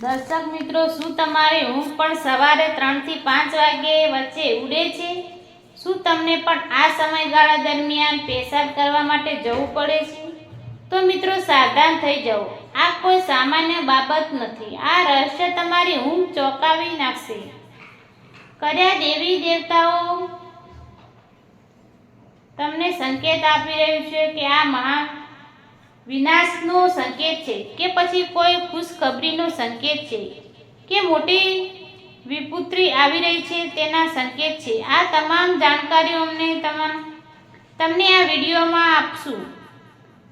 દર્શક મિત્રો, શું તમારી ઊંઘ પણ સવારે ત્રણથી પાંચ વાગ્યે વચ્ચે ઉડે છે? શું તમને પણ આ સમયગાળા દરમિયાન પેશાબ કરવા માટે જવું પડે છે? તો મિત્રો, સાવધાન થઈ જાઓ. આ કોઈ સામાન્ય બાબત નથી. આ રહસ્ય તમારી ઊંઘ ચોંકાવી નાખશે. કર્યા દેવી દેવતાઓ, તમને સંકેત આપી રહ્યું છે કે આ મહા વિનાશનો સંકેત છે કે પછી કોઈ ખુશખબરીનો સંકેત છે? કે મોટી વિપુત્રી આવી રહી છે તેના સંકેત છે? આ તમામ જાણકારીઓ અમને તમામ, તમને આ વિડીયોમાં આપશું.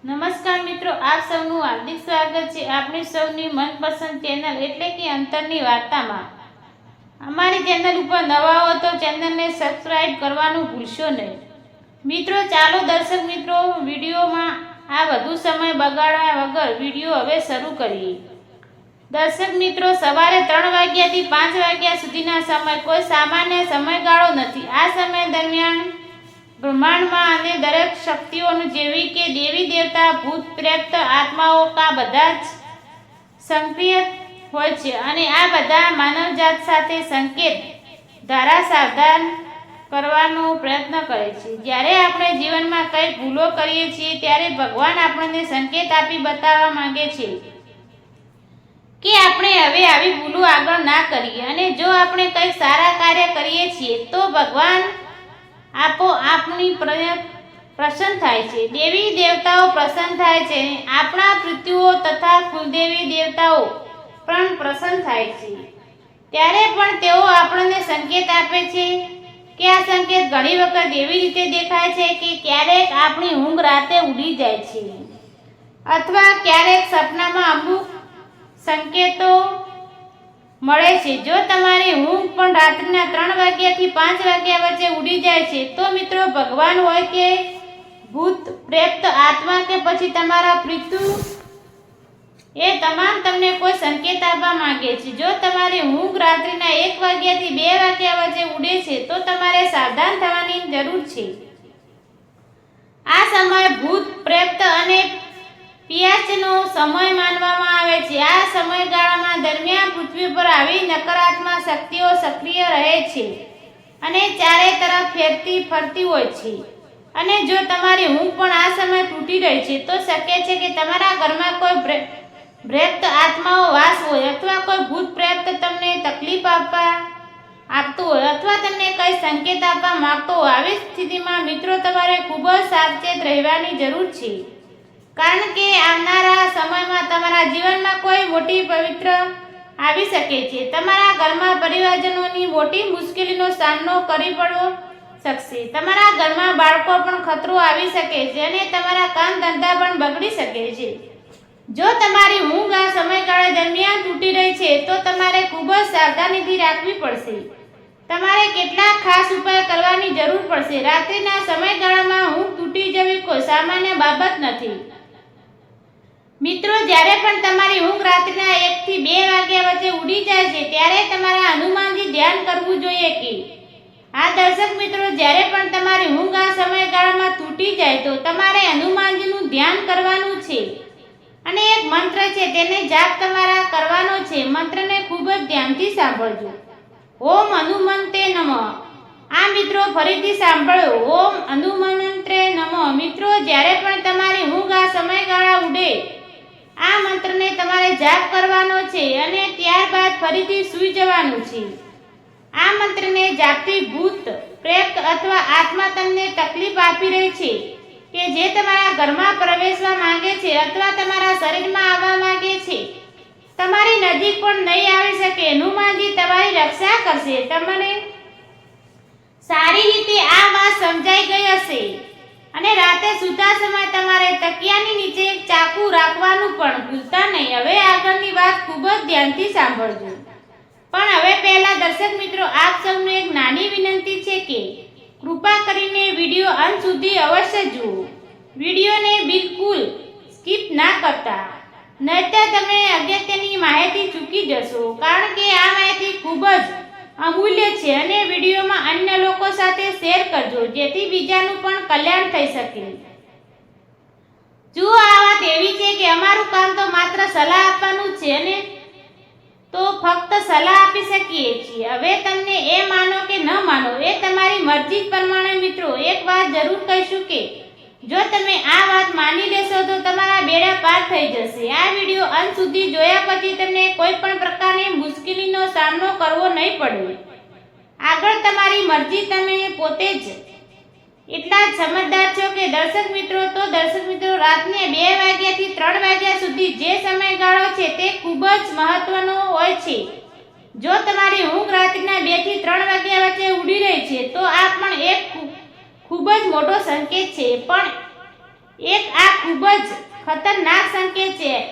નમસ્કાર મિત્રો, આપ સૌનું હાર્દિક સ્વાગત છે આપણી સૌની મનપસંદ ચેનલ એટલે કે અંતરની વાર્તામાં. અમારી ચેનલ ઉપર નવા હો તો ચેનલને સબસ્ક્રાઈબ કરવાનું ભૂલશો નહીં. મિત્રો, ચાલો દર્શક મિત્રો આ વધુ સમય બગાડવા વગર વીડિયો હવે શરૂ કરીએ. દર્શક મિત્રો, સવારે ત્રણ વાગ્યાથી પાંચ વાગ્યા સુધીના સમય કોઈ સામાન્ય સમયગાળો નથી. આ સમય દરમિયાન બ્રહ્માંડમાં અને દરેક શક્તિઓનું જેવી કે દેવી દેવતા, ભૂત, પ્રેત, આત્માઓ કા બધા જ સક્રિય હોય છે. અને આ બધા માનવજાત સાથે સંકેત, ધારા, સાવધાન કરવાનો પ્રયત્ન કરે છે. જ્યારે આપણે જીવનમાં કંઈ ભૂલો કરીએ છીએ, ત્યારે ભગવાન આપણને સંકેત આપી બતાવવા માંગે છે કે આપણે હવે આવી ભૂલો આગળ ના કરીએ. અને જો આપણે કંઈ સારા કાર્ય કરીએ છીએ, તો ભગવાન આપો આપની પ્રસન્ન થાય છે. દેવી દેવતાઓ પ્રસન્ન થાય છે. આપણા પૃથ્વીઓ તથા કુલદેવી દેવતાઓ પણ પ્રસન્ન થાય છે. ત્યારે પણ તેઓ આપણને સંકેત આપે છે કે આ સંકેત ઘણી વખત એવી રીતે દેખાય છે કે ક્યારેક આપણી ઊંઘ રાતે ઉડી જાય છે. અથવા ક્યારેક સપનામાં અમુક સંકેતો મળે છે. જો તમારી ઊંઘ પણ રાત્રિના ત્રણ વાગ્યાથી પાંચ વાગ્યા વચ્ચે ઉડી જાય છે, તો મિત્રો ભગવાન હોય કે ભૂત, પ્રેત, આત્મા કે પછી તમારા પિતૃ એ તમામ તમને કોઈ સંકેત આપવા માંગે છે. જો તમારી ઊંઘ રાત્રિના એક વાગ્યાથી બે વાગ્યા વચ્ચે ઉડે છે, તો તમારે સાવધાન થવાની જરૂર છે. આ સમય ભૂત પ્રેત અને પિયાચનો સમય માનવામાં આવે છે. આ સમયગાળામાં દરમિયાન પૃથ્વી પર આવી નકારાત્મક શક્તિઓ સક્રિય રહે છે અને ચારે તરફ ફેરતી ફરતી હોય છે. અને જો તમારી ઊંઘ પણ આ સમય તૂટી રહી છે, તો શક્ય છે કે તમારા ઘરમાં કોઈ પ્રેત આત્માઓ વાસ હોય અથવા કોઈ ભૂત પ્રેત તમને તકલીફ આપવા આપતું હોય અથવા તમને કઈ સંકેત આપવા માંગતો હોય, આવી સ્થિતિમાં મિત્રો તમારે ખૂબ જ સાવચેત રહેવાની જરૂર છે. કારણ કે આવનારા સમયમાં તમારા જીવનમાં કોઈ મોટી પવિત્ર આવી શકે છે. તમારા ઘરમાં પરિવારજનોની મોટી મુશ્કેલીનો સામનો કરી પડવો શકશે. તમારા ઘરમાં બાળકો પણ ખતરો આવી શકે છે અને તમારા કામ ધંધા પણ બગડી શકે છે. જો તમારી ઊંઘ આ સમયગાળા દરમિયાન તૂટી રહી છે, તો તમારે ખૂબ જ સાવધાનીથી રાખવી પડશે. તમારે કેટલાક ખાસ ઉપાય કરવાની જરૂર પડશે. રાત્રિના સમયગાળામાં ઊંઘ તૂટી જવી કોઈ સામાન્ય બાબત નથી. મિત્રો, જ્યારે પણ તમારી ઊંઘ રાત્રિના એકથી બે વાગ્યા વચ્ચે ઉડી જાય છે, ત્યારે તમારા હનુમાનજી ધ્યાન કરવું જોઈએ કે આ દર્શક મિત્રો, જ્યારે પણ તમારી ઊંઘ આ સમયગાળામાં તૂટી જાય, તો તમારે હનુમાનજીનું ધ્યાન કરવાનું છે. અને એક મંત્ર છે, તેને જાપ તમારા કરવાનો છે. મંત્રને ખૂબ જ ધ્યાનથી સાંભળજો. ઓમ હનુમંતે નમઃ. આ મિત્રો ફરીથી સાંભળો ઓમ હનુમંત્રે નમઃ. મિત્રો, જ્યારે પણ તમારી ઊંઘ આ સમયગાળા ઉડે, આ મંત્રને તમારે જાપ કરવાનો છે અને ત્યારબાદ ફરીથી સૂઈ જવાનું છે. આ મંત્રને જાપથી ભૂત, પ્રેત અથવા આત્મા તમને તકલીફ આપી રહી છે. કે જે તમારા ઘરમાં પ્રવેશવા માંગે છે અથવા તમારા શરીરમાં આવવા માંગે છે, તમારી નજીક પણ નહીં આવી શકે હનુમાનજી તમારી રક્ષા કરશે. તમને સારી રીતે આ વાત સમજાઈ ગઈ હશે. અને રાતે સૂતા સમય તમારે તકિયાની નીચે એક ચાકુ રાખવાનું પણ ભૂલતા નહીં. હવે આગળની વાત ખૂબ જ ધ્યાનથી સાંભળજો. પણ હવે પહેલા દર્શક મિત્રો, આપ સૌને એક નાની વિનંતી છે કે કૃપા કરીને વીડિયો અંત સુધી અવશ્ય જુઓ. વિડીયોને બિલકુલ સ્કીપ ના કરતા. નહીતર તમે અગત્યની માહિતી ચૂકી જશો. કારણ કે આ માહિતી ખૂબ જ અમૂલ્ય છે અને વિડીયોમાં અન્ય લોકો સાથે શેર કરજો, જેથી બીજાનું પણ કલ્યાણ થઈ શકે. જુઓ, આ વાત એવી છે કે અમારું કામ તો માત્ર સલાહ આપવાનું છે અને તો ફક્ત સલાહ આપી શકીએ છીએ. હવે તમને એ માનો માનો, એ તમારી મરજી પ્રમાણે મિત્રો, એક વાત જરૂર કહીશું કે, જો તમે આ વાત માની લેશો તો તમારા બેડા પાર થઈ જશે. આ વીડિયો અંત સુધી જોયા પછી તમને કોઈ પણ પ્રકારની મુશ્કેલીનો સામનો કરવો નહીં પડે. આગળ તમારી મરજી તમે પોતે જ. એટલા જ સમજદાર છો કે દર્શક મિત્રો, તો દર્શક મિત્રો રાતને બે વાગ્યાથી ત્રણ વાગ્યા સુધી જે સમયગાળો છે તે ખૂબ જ મહત્વનો હોય છે. જો તમારી ઊંઘ રાત્રિના બેથી ત્રણ વાગ્યા વચ્ચે ઉડી રહી છે, તો આ પણ એક ખૂબ- જ મોટો સંકેત છે. પણ એક આ ખૂબ જ ખતરનાક સંકેત છે.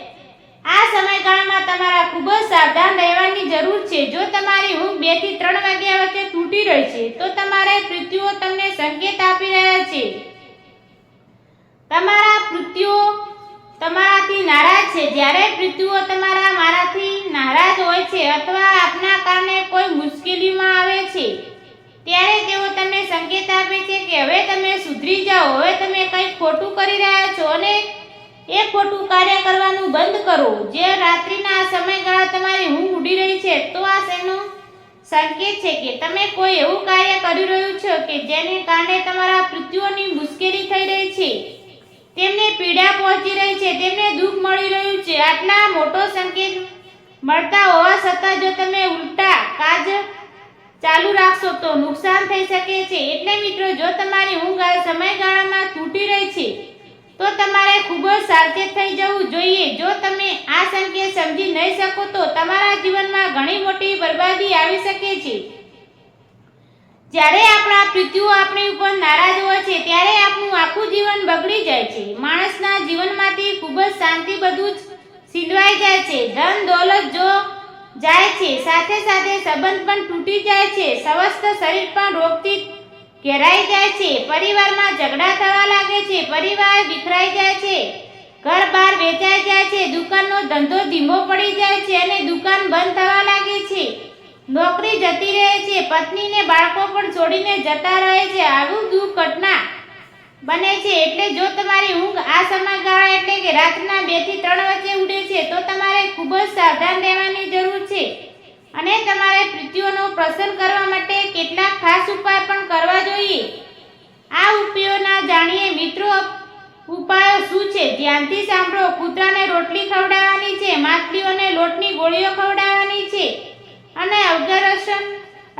આ સમયગાળામાં તમારા ખૂબ જ સાવધાન રહેવાની જરૂર છે. જો તમારી ઊંઘ બેથી ત્રણ વાગ્યા વચ્ચે તૂટી રહી છે, તો તમારે પૃથ્વીઓ તમને સંકેત આપી રહ્યા છે. તમારા પૃથ્વીઓ તમારાથી નારાજ છે. જ્યારે પૃથ્વીઓ તમારા છે અથવા આપના કારણે કોઈ મુશ્કેલીમાં આવે છે? ત્યારે તેઓ તમને સંકેત આપે છે કે હવે તમે સુધરી જાઓ, હવે તમે કંઈક ખોટું કરી રહ્યા છો અને એ ખોટું કાર્ય કરવાનું બંધ કરો. જે રાત્રિના સમયગાળા તમારી ઊંઘ ઉડી રહી છે, તો આ શેનો સંકેત છે કે તમે કોઈ એવું કાર્ય કરી રહ્યું છો કે જેને કારણે તમારા પૃથ્વીઓની મુશ્કેલી થઈ રહી છે? તેમને પીડા પહોંચી રહી છે, તેમને દુઃખ મળી રહ્યું છે. આટલા મોટો સંકેત મળતા હોવા છતાં જો તમે ઉલટા કાજ ચાલુ રાખશો તો નુકસાન થઈ શકે છે. એટલે મિત્રો, જો તમારી ઊંઘ આ સમયગાળામાં તૂટી રહી છે, તો તમારે ખૂબ જ સાવચેત થઈ જવું જોઈએ. જો તમે આ સંકેત સમજી નહીં શકો તો તમારા જીવનમાં ઘણી મોટી બરબાદી આવી શકે છે. જ્યારે આપણા પૃથ્વી આપણી ઉપર નારાજ હોય છે, ત્યારે આપણું આખું જીવન બગડી જાય છે. માણસના જીવનમાંથી ખૂબ જ શાંતિ બધું જ છીનવાઈ જાય છે. ધન દોલત જો જાય છે, સાથે સાથે સંબંધ પણ તૂટી જાય છે. સ્વસ્થ શરીર પણ રોગથી ઘેરાઈ જાય છે. પરિવારમાં ઝઘડા થવા લાગે છે. પરિવાર વિખરાઈ જાય છે. ઘર બહાર વેચાઈ જાય છે. દુકાનનો ધંધો ધીમો પડી જાય છે અને દુકાન બંધ થવા લાગે છે. નોકરી જતી રહે છે. પત્નીને બાળકો પણ છોડીને જતા રહે છે. આવું દુઃખ ઘટના બને છે એટલે જો તમારી ઊંઘ આ સમયગાળા એટલે કે રાતના બેથી ત્રણ વચ્ચે ઉડે છે, તો તમારે ખૂબ જ સાવધાન રહેવાની જરૂર છે. અને તમારે પૃથ્વીઓનો પ્રસન્ન કરવા માટે કેટલાક ખાસ ઉપાય પણ કરવા જોઈએ. આ ઉપાયોના જાણીએ મિત્રો ઉપાયો શું છે? ધ્યાનથી સાંભળો. કૂતરાને રોટલી ખવડાવવાની છે, માછલીઓને લોટની ગોળીઓ ખવડાવવાની છે અને અગિયારસ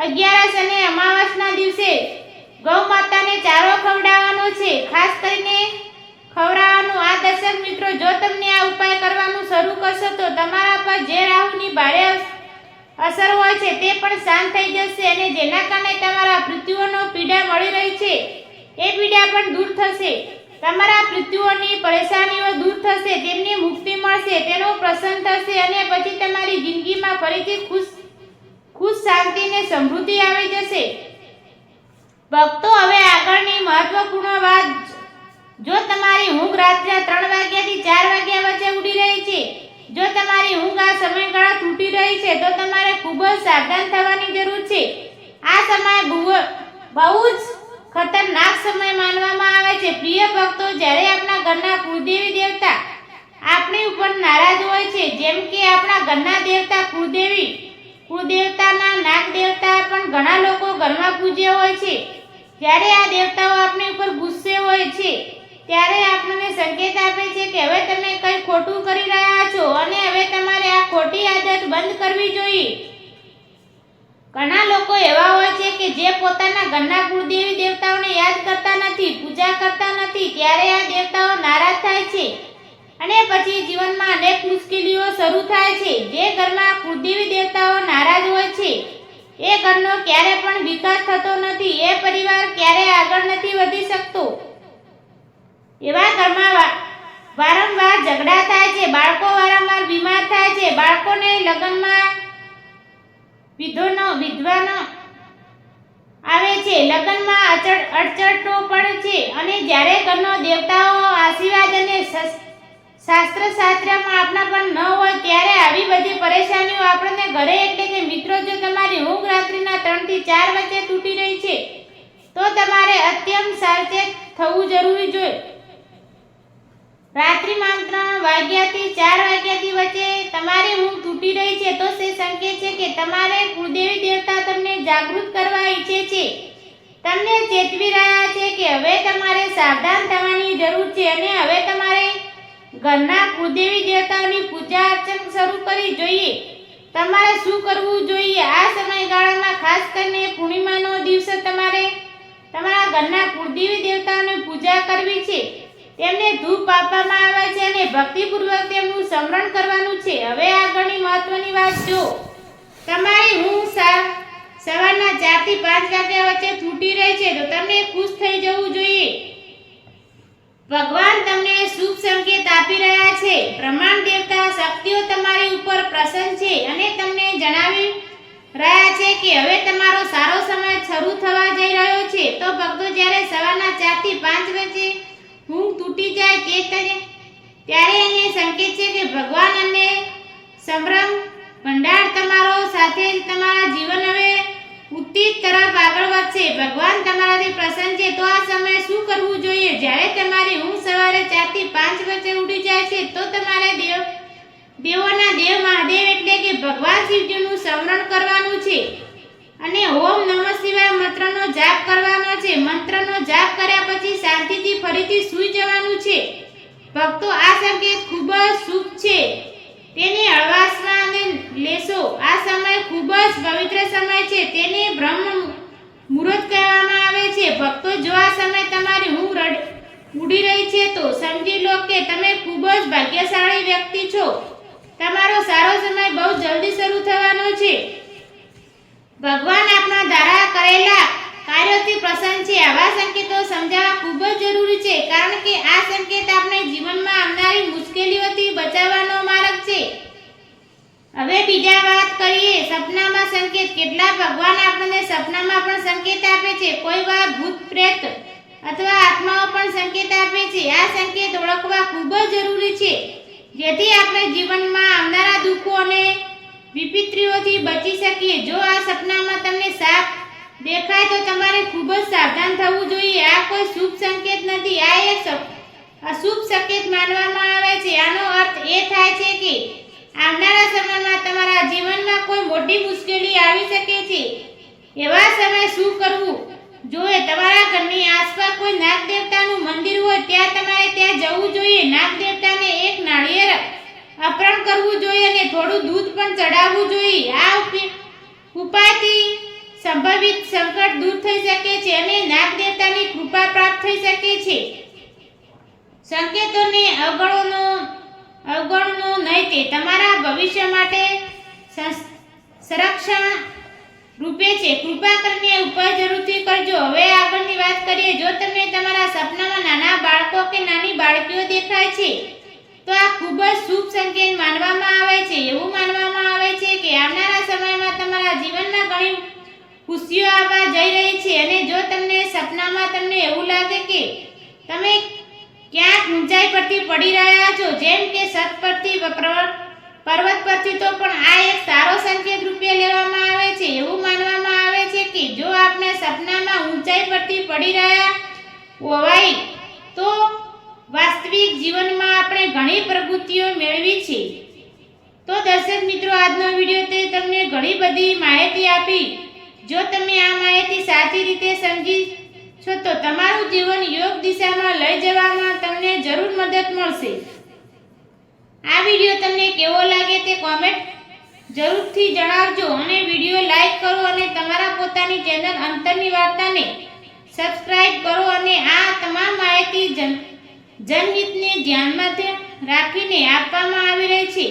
અગિયારસ અને અમાવાસના દિવસે ગૌ માતાને ચારો ખવડાવવાનો છે. ખાસ કરીને ખવડાવવાનું આ દર્શક મિત્રો, જો તમને આ ઉપાય કરવાનું શરૂ કરશો, તો તમારા પર જે રાહુની ભારે અસર હોય છે તે પણ શાંત થઈ જશે અને જેના કારણે તમારા પૃથ્વીઓનો પીડા મળી રહી છે, એ પીડા પણ દૂર થશે. તમારા પૃથ્વીઓની પરેશાનીઓ દૂર થશે, તેમની મુક્તિ મળશે, તેનો પ્રસન્ન થશે અને પછી તમારી જિંદગીમાં ફરીથી ખુશ ખુશ શાંતિ અને સમૃદ્ધિ આવી જશે. ભક્તો, હવે આગળની મહત્વપૂર્ણ વાત જો તમારી ઊંઘ રાત્રે ત્રણ વાગ્યાથી ચાર વાગ્યા વચ્ચે ઉડી રહી છે, જો તમારી ઊંઘ આ સમયગાળા તૂટી રહી છે, તો તમારે ખૂબ જ સાવધાન થવાની જરૂર છે. આ સમય બહુ જ ખતરનાક સમય માનવામાં આવે છે. પ્રિય ભક્તો, જ્યારે આપણા ઘરના કુળદેવી દેવતા આપણી ઉપર નારાજ હોય છે, જેમ કે આપણા ઘરના દેવતા કુળદેવી, કુળદેવતાના નાગ દેવતા પણ ઘણા લોકો ઘરમાં પૂજ્ય હોય છે. જ્યારે આ દેવતાઓ આપણી ઉપર ગુસ્સે હોય છે, ત્યારે આપણને સંકેત આપે છે કે હવે તમે કંઈ ખોટું કરી રહ્યા છો અને હવે તમારે આ ખોટી આદત બંધ કરવી જોઈએ. ઘણા લોકો એવા હોય છે કે જે પોતાના ઘરના કુળદેવી દેવતાઓને યાદ કરતા નથી, પૂજા કરતા નથી, ત્યારે આ દેવતાઓ નારાજ થાય છે. અને પછી જીવનમાં અનેક મુશ્કેલીઓ શરૂ થાય છે. જે ઘરમાં કુળદેવી દેવતાઓ એ ઘરનો ક્યારે પણ વિકાસ થતો નથી, એ પરિવાર ક્યારે આગળ નથી વધી શકતો. એવા ઘરમાં વારંવાર ઝઘડા થાય છે, બાળકો વારંવાર બીમાર થાય છે, બાળકોને લગ્નમાં વિધોનો, વિધવાનો આવે છે. લગ્નમાં અચળ, અડચણો પણ છે અને જ્યારે ઘરનો દેવતાઓ આશીર્વાદ અને શાસ્ત્ર શાસ્ત્રમાં આપણા પણ ન હોય, ત્યારે આવી બધી પરેશાનીઓ આપણને ઘરે એટલે કે મિત્રો જો તમારી ઊંઘ રાત્રિના ત્રણથી ચાર વચ્ચે તૂટી રહી છે, તો તમારે અત્યંત સાવચેત થવું જરૂરી જોઈએ. રાત્રિ ત્રણ વાગ્યાથી ચાર વાગ્યાથી વચ્ચે તમારી ઊંઘ તૂટી રહી છે, તો તે સંકેત છે કે તમારે કુળદેવી દેવતા તમને જાગૃત કરવા ઈચ્છે છે. તમને ચેતવી રહ્યા છે કે હવે તમારે સાવધાન થવાની જરૂર છે અને હવે તમારે ઘરના કુદેવી દેવતાની પૂજા અર્ચન શરૂ કરવી જોઈએ. તમારે શું કરવું જોઈએ? આ સમયગાળામાં ખાસ કરીને પૂર્ણિમાનો દિવસે તમારે તમારા ઘરના કુળદેવી દેવતાઓની પૂજા કરવી છે. તેમને ધૂપ આપવામાં આવે છે અને ભક્તિપૂર્વક તેમનું સ્મરણ કરવાનું છે. હવે આગળની મહત્વની વાત જો તમારી હું સવારના ચારથી પાંચ વાગ્યા વચ્ચે છૂટી રહી છે તો તમને ખુશ થઈ જવું જોઈએ ભગવાન તમને શુભ સંકેત આપી રહ્યા છે. પ્રમાણ દેવતા શક્તિઓ તમારી ઉપર પ્રસન્ન છે અને તમને જણાવી રહ્યા છે કે હવે તમારો સારો સમય શરૂ થવા જઈ રહ્યો છે. તો ભક્તો, જ્યારે સવારના ચારથી પાંચ વચ્ચે ઊંઘ તૂટી જાય તે ત્યારે એને સંકેત છે કે ભગવાન અને સંભ્રમ ભંડાર તમારો સાથે જ તમારા જીવન હવે આગળ ભગવાન તમારાથી પ્રસન્ન છે. તો આ સમયે શું કરવું જોઈએ? જ્યારે તમારી ઊંઘ સવારે ચારથી પાંચ વચ્ચે ઉડી જાય છે, તો તમારે દેવ, દેવોના દેવ મહાદેવ એટલે કે ભગવાન શિવજીનું સ્મરણ કરવાનું છે. અને ઓમ નમઃ શિવાય મંત્રનો જાપ કરવાનો છે. મંત્રનો જાપ કર્યા પછી શાંતિથી ફરીથી સૂઈ જવાનું છે. ભક્તો, આ સંકેત ખૂબ જ શુભ છે. તેને હળવાશમાં લેશો. આ સમય ખૂબ જ પવિત્ર સમય છે. તેને બ્રહ્મ મુહૂર્ત કહેવામાં આવે છે. ભક્તો જો આ સમય તમારી ઊંઘ રડ ઉડી રહી છે તો સમજી લો કે તમે ખૂબ જ ભાગ્યશાળી વ્યક્તિ છો. તમારો સારો સમય બહુ જલ્દી શરૂ થવાનો છે. ભગવાન આપના દ્વારા કરેલા કાર્યોથી પ્રસન્ન છે. આવા સંકેતો સમજાવવા ખૂબ જ જરૂરી છે, કારણ કે આ સંકેત આપણે જીવનમાં આવનારી મુશ્કેલીઓથી બચાવવાનો માર્ગ છે. હવે બીજા વાત કરીએ. સપનામાં સંકેત. કેટલા ભગવાન આપણને સપનામાં પણ સંકેત આપે છે. કોઈ વાર ભૂત પ્રેત અથવા આત્માઓ પણ સંકેત આપે છે. આ સંકેત ઓળખવા ખૂબ જ જરૂરી છે. જેથી આપણે જીવનમાં આવનારા દુઃખો અને વિપત્તિઓથી બચી શકીએ. જો આ સપનામાં તમને સાપ દેખાય તો તમારે ખૂબ જ સાવધાન થવું જોઈએ. આ કોઈ શુભ સંકેત નથી. આ એક અશુભ સંકેત માનવામાં આવે છે. આનો અર્થ એ થાય છે કે આવનારા સમયમાં જીવનમાં કોઈ મોટી મુશ્કેલી આવી શકે છે? એવા સમયે શું કરવું? જો એ તમારા ઘરની આસપાસ કોઈ નાગ દેવતાનું મંદિર હોય, ત્યાં તમારે ત્યાં જવું જોઈએ. નાગ દેવતાને એક નાળિયેર અર્પણ કરવું જોઈએ અને થોડું દૂધ પણ ચડાવવું જોઈએ. આ ઉપાયથી સંભવિત સંકટ દૂર થઈ શકે છે અને નાગ દેવતાની કૃપા પ્રાપ્ત થઈ શકે છે. સંકેતોને અવગણોનો અવગણનો નહીં તે તમારા ભવિષ્ય માટે સંરક્ષણ રૂપે છે. કૃપા કરીને ઉપાય જરૂરથી કરજો. હવે આગળની વાત કરીએ. જો તમને તમારા સપનામાં નાના બાળકો કે નાની બાળકીઓ દેખાય છે, તો આ ખૂબ જ શુભ સંકેત માનવામાં આવે છે. એવું માનવામાં આવે છે કે આવનારા સમયમાં તમારા જીવનમાં ઘણી ખુશીઓ આવવા જઈ રહી છે. અને જો તમને સપનામાં તમને એવું લાગે કે તમે ક્યાંક ઊંચાઈ પરથી પડી રહ્યા છો, જેમ કે છત પરથી વ- પ્રવ- પર્વત પરથી તો પણ આ એક સારો સંકેત રૂપે લેવામાં આવે છે, એવું માનવામાં આવે છે કે જો આપણે સપનામાં ઊંચાઈ પરથી પડી રહ્યા હોવાય, તો વાસ્તવિક જીવનમાં આપણે ઘણી પ્રવૃત્તિઓ મેળવી છે. તો દર્શક મિત્રો, આજનો વીડિયો તે તમને ઘણી બધી માહિતી આપી. જો તમે આ માહિતી સાચી રીતે સમજી છો, તો તમારું જીવન યોગ દિશામાં લઈ જવામાં તમને જરૂર મદદ મળશે. આ વીડિયો તમને કેવો લાગે તે કોમેન્ટ જરૂરથી જણાવજો અને વીડિયો લાઈક કરો અને તમારા પોતાની ચેનલ અંતરની વાર્તાને સબસ્ક્રાઇબ કરો અને આ તમામ માહિતી જન જનહિતને ધ્યાનમાં રાખીને આપવામાં આવી રહી છે.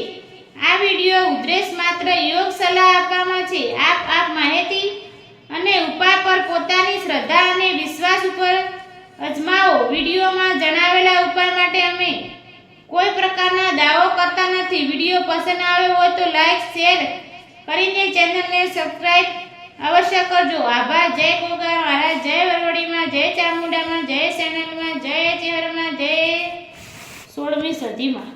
આ વીડિયો ઉદ્દેશ માત્ર યોગ સલાહ આપવામાં છે. આપ આપ માહિતી અને ઉપાય પર પોતાની શ્રદ્ધા અને વિશ્વાસ ઉપર અજમાવો. વિડીયોમાં જણાવેલા ઉપાય માટે અમે કોઈ પ્રકારના દાવો કરતા નથી. વીડિયો પસંદ આવ્યો હોય તો લાઈક શેર કરીને ચેનલને સબસ્ક્રાઈબ અવશ્ય કરજો. આભાર. જય ગોગા મહારાજ. જય વરવડીમાં. જય ચામુંડામાં. જય સેનલમાં જય ચેહરમાં જય સોળમી સદીમાં.